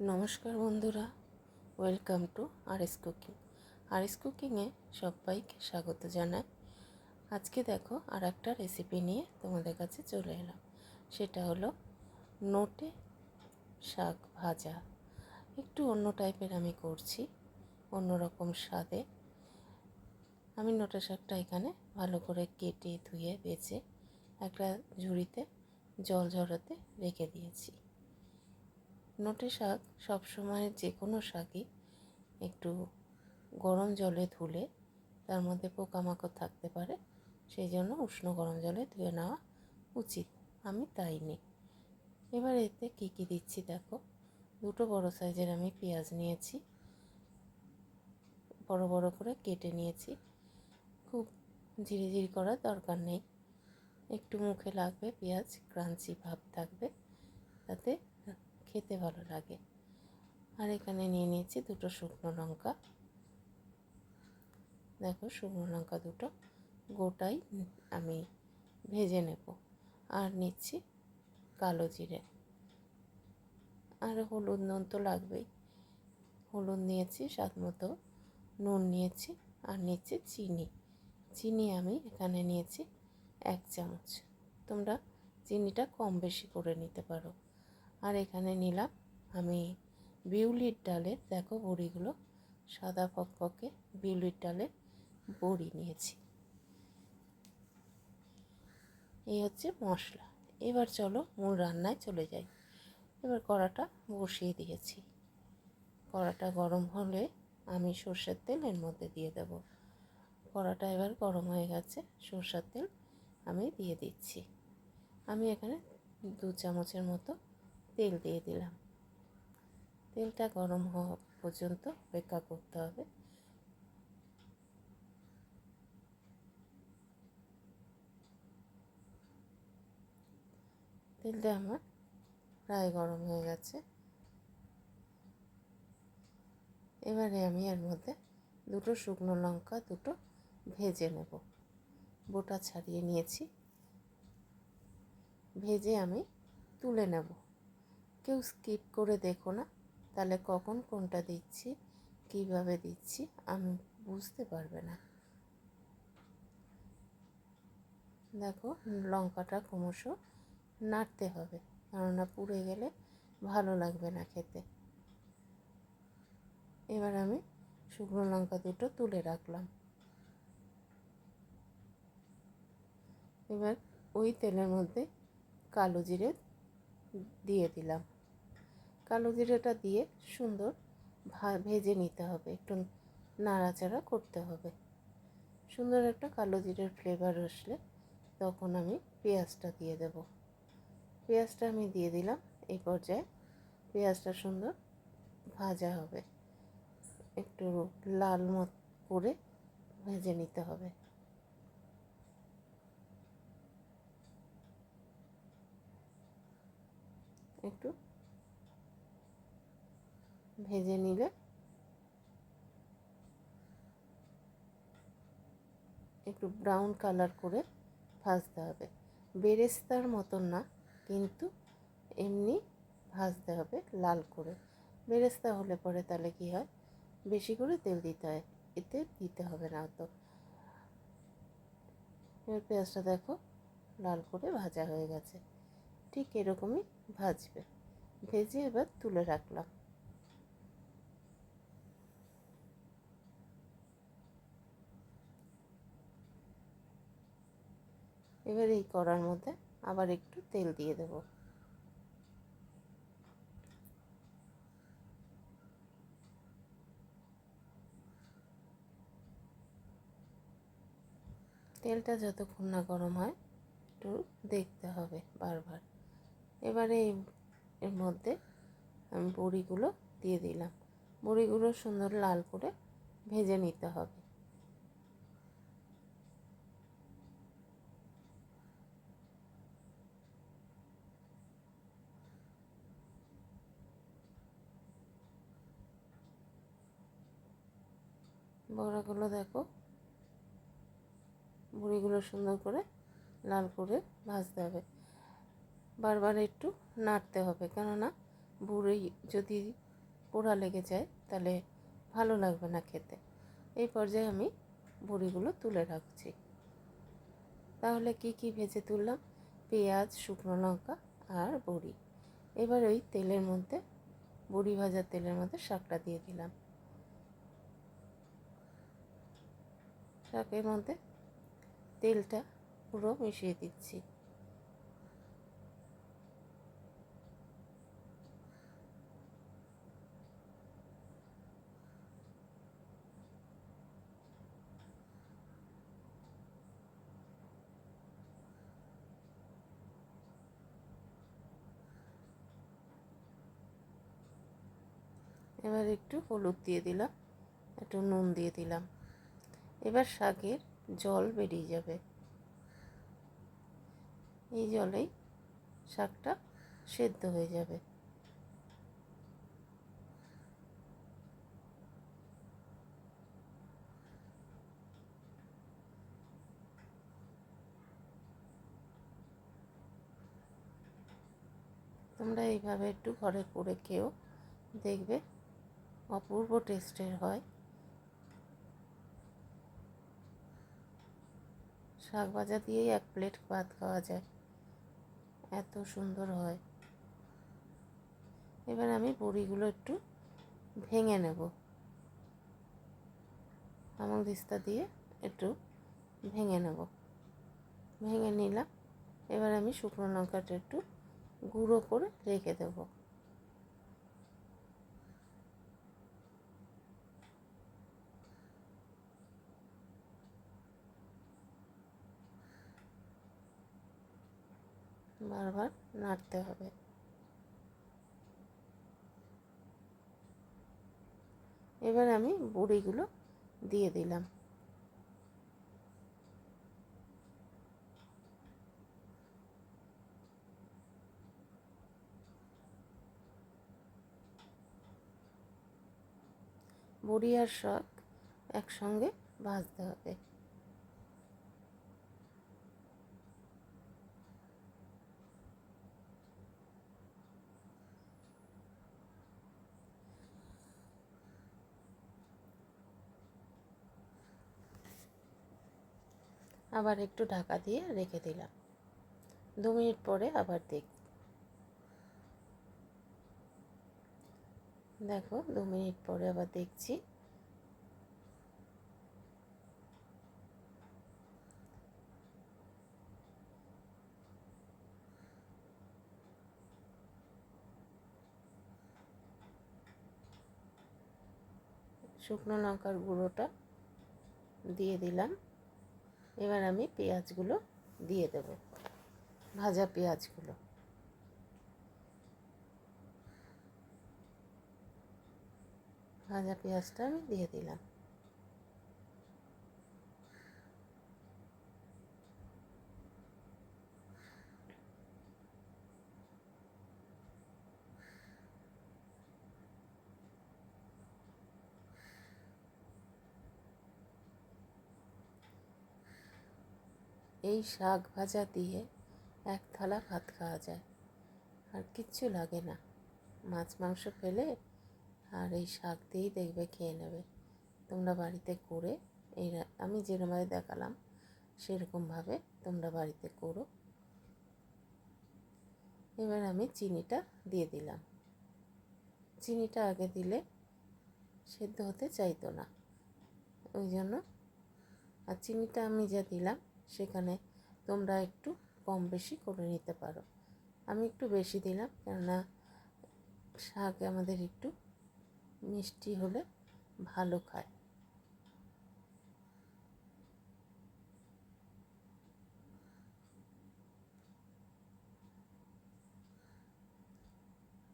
নমস্কার বন্ধুরা, welcome to R S cooking. R S কুকিংয়ে সবাইকে স্বাগত জানাই। আজকে দেখো আর একটা রেসিপি নিয়ে তোমাদের কাছে চলে এলাম। সেটা হলো নোটে শাক ভাজা। একটু অন্য টাইপের আমি করছি, অন্য রকম স্বাদে। আমি নোটে শাকটা এখানে ভালো করে কেটে ধুয়ে বেছে একটা ঝুড়িতে জল ঝরাতে রেখে দিয়েছি। নোটে শাক, সবসময় যে কোনো শাকই একটু গরম জলে ধুলে তার মধ্যে পোকামাকড় থাকতে পারে সেই জন্য উষ্ণ গরম জলে ধুয়ে নেওয়া উচিত। আমি তাই নিই। এবার এতে কী কী দিচ্ছি দেখো। দুটো বড় সাইজের আমি পেঁয়াজ নিয়েছি, বড় বড় করে কেটে নিয়েছি। খুব ঝিরিঝিরি করার দরকার নেই। একটু মুখে লাগবে পেঁয়াজ, ক্রাঞ্চি ভাব থাকবে। তাতে খেতে ভালো লাগে। আর এখানে নিয়ে নিয়েছি দুটো শুকনো লঙ্কা। দেখো শুকনো লঙ্কা দুটো গোটাই আমি ভেজে নেব। আর নিচ্ছি কালো জিরে। আর হলুদ নুন তো লাগবেই। হলুদ নিয়েছি, স্বাদ মতো নুন নিয়েছি, আর নিচ্ছি চিনি। চিনি আমি এখানে নিয়েছি এক চামচ। তোমরা চিনিটা কম বেশি করে নিতে পারো। আর এখানে নিলাম আমি বিউলির ডালের দেখো বড়িগুলো সাদা ফকফকে বিউলির ডালের বড়ি নিয়েছি। এই হচ্ছে মশলা। এবার চলো মূল রান্নায় চলে যাই। এবার কড়াটা বসিয়ে দিয়েছি। কড়াটা গরম হলে আমি সর্ষের তেল এর মধ্যে দিয়ে দেব। কড়াটা এবার গরম হয়ে গেছে, সর্ষের তেল আমি দিয়ে দিচ্ছি। আমি এখানে দু চামচের মতো তেল দিয়ে দিলাম। তেলটা গরম হওয়া পর্যন্ত অপেক্ষা করতে হবে। তেলটা আমার প্রায় গরম হয়ে গেছে। এবারে আমি এর মধ্যে দুটো শুকনো লঙ্কা, দুটো ভেজে নেব। বোটা ছাড়িয়ে নিয়েছি। ভেজে আমি তুলে নেব। কেউ স্কিপ করে দেখো না। তাহলে কখন কোনটা দিচ্ছি, কীভাবে দিচ্ছি, আমি বুঝতে পারবে না। দেখো, লঙ্কাটা ক্রমশ নাড়তে হবে, কেননা পুড়ে গেলে ভালো লাগবে না খেতে। এবার আমি শুকনো লঙ্কা দুটো তুলে রাখলাম। এবার ওই তেলের মধ্যে কালো জিরে দিয়ে দিলাম। কালো জিরেটা দিয়ে সুন্দর ভেজে নিতে হবে। একটু নাড়াচাড়া করতে হবে। সুন্দর একটা কালো জিরের ফ্লেভার আসলে তখন আমি পেঁয়াজটা দিয়ে দেব। পেঁয়াজটা আমি দিয়ে দিলাম। এই পর্যায়ে পেঁয়াজটা সুন্দর ভাজা হবে। একটু লাল মত করে ভেজে নিতে হবে। একটু ভেজে নিলে। একটু ব্রাউন কালার করে ভাজতে হবে। বেরেস্তার মতন না, কিন্তু এমনি ভাজতে হবে লাল করে। বেরেস্তা হলে পরে তাহলে কী হয়? বেশি করে তেল দিতে হয়। এতে দিতে হবে না অত। এবার পেঁয়াজটা দেখো লাল করে ভাজা হয়ে গেছে। ঠিক এরকমই ভাজবে। ভেজে এবার তুলে রাখলাম। এবার এই কড়ার মধ্যে আবার একটু তেল দিয়ে দেব। তেলটা যতক্ষণ না গরম হয়, একটু দেখতে হবে বারবার। এবারে এর মধ্যে আমি বড়িগুলো দিয়ে দিলাম। বড়িগুলো সুন্দর লাল করে ভেজে নিতে হবে। বড়াগুলো দেখো। বড়িগুলো সুন্দর করে লাল করে ভাজতে হবে। বারবার একটু নাড়তে হবে, কেননা বুড়ি যদি পোড়া লেগে যায়, তাহলে ভালো লাগবে না খেতে। এই পর্যায়ে আমি বড়িগুলো তুলে রাখছি। তাহলে কি কি ভেজে তুললাম? পেঁয়াজ, শুকনো লঙ্কা আর বড়ি। এবার ওই তেলের মধ্যে, বড়ি ভাজার তেলের মধ্যে শাকটা দিয়ে দিলাম। শাকের মধ্যে তেলটা পুরো মিশিয়ে দিচ্ছি। এবার একটু হলুদ দিয়ে দিলাম, একটু নুন দিয়ে দিলাম। এবার শাকের জল বেরিয়ে যাবে। এই জলেই শাকটা সেদ্ধ হয়ে যাবে। তোমরা এইভাবে একটু ঘরে করে খেও দেখবে অপূর্ব টেস্টের হয়। শাক ভাজা দিয়েই এক প্লেট ভাত খাওয়া যায়। এত সুন্দর হয়। এবার আমি বড়িগুলো একটু ভেঙে নেব। আমল দিস্তা দিয়ে একটু ভেঙে নেব। ভেঙে নিলাম। এবার আমি শুকনো লঙ্কাটা একটু গুঁড়ো করে রেখে দেবো। বারবার নাড়তে হবে। এবার আমি বড়িগুলো দিয়ে দিলাম। বড়ি আর শাক একসঙ্গে ভাজতে হবে। আবার একটু ঢাকা দিয়ে রেখে দিলাম। দু মিনিট পরে আবার দেখ, দেখো দু মিনিট পরে আবার দেখছি। শুকনো লঙ্কার গুঁড়োটা দিয়ে দিলাম। এবার আমি পেঁয়াজগুলো দিয়ে দেব ভাজা পেঁয়াজগুলো। ভাজা পেঁয়াজটা আমি দিয়ে দিলাম। এই শাক ভাজা দিয়ে এক থালা ভাত খাওয়া যায়। আর কিচ্ছু লাগে না। মাছ, মাংস ফেলে আর এই শাক দিয়েই দেখবে, খেয়ে নেবে। তোমরা বাড়িতে করে এই আমি যেরকমভাবে দেখালাম, সেরকমভাবে তোমরা বাড়িতে করো। এবার আমি চিনিটা দিয়ে দিলাম। চিনিটা আগে দিলে সেদ্ধ হতে চাইতো না। ওই জন্য আর চিনিটা আমি যা দিলাম সেখানে তোমরা একটু কম বেশি করে নিতে পারো। আমি একটু বেশি দিলাম কেননা শাক আমাদের একটু মিষ্টি হলে ভালো খায়।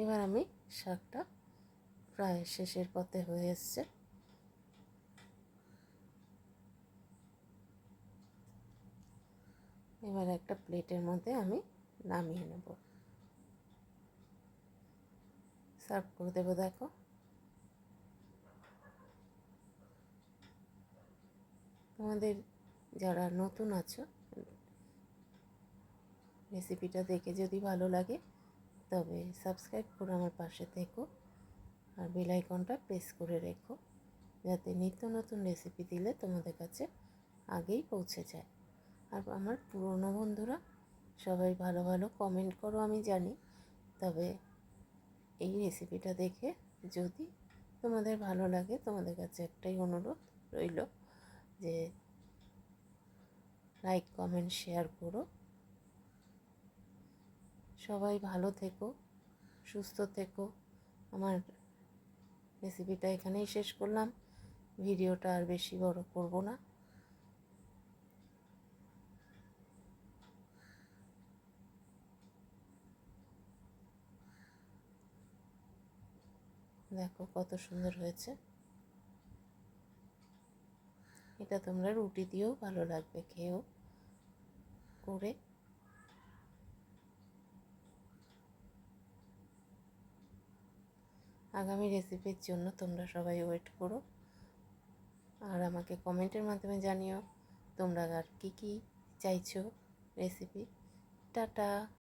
এবার আমি শাকটা প্রায় শেষের পথে হয়ে এসছে। এবার একটা প্লেটের মধ্যে আমি নামিয়ে নেব। সার্ভ করে দেবো, দেখো। তোমাদের যারা নতুন আছো, রেসিপিটা দেখে যদি ভালো লাগে, তবে সাবস্ক্রাইব করে আমার পাশে থেকো আর বেল আইকনটা প্রেস করে রেখো, যাতে নিত্য নতুন রেসিপি দিলে তোমাদের কাছে আগেই পৌঁছে যায়। আর আমার পুরনো বন্ধুরা সবাই ভালো ভালো কমেন্ট করো, আমি জানি। তবে এই রেসিপিটা দেখে যদি তোমাদের ভালো লাগে, তোমাদের কাছে একটাই অনুরোধ রইল যে লাইক কমেন্ট শেয়ার করো। সবাই ভালো থেকো, সুস্থ থেকো। আমার রেসিপিটা এখানেই শেষ করলাম। ভিডিওটা আর বেশি বড় করব না। দেখো কত সুন্দর হয়েছে। এটা তোমরা রুটি দিয়েও ভালো লাগবে, খেয়েও। করে। আগামী রেসিপির জন্য তোমরা সবাই ওয়েট করো। আর আমাকে কমেন্টের মাধ্যমে জানিও তোমরা আর কী কী চাইছো রেসিপি টাটা।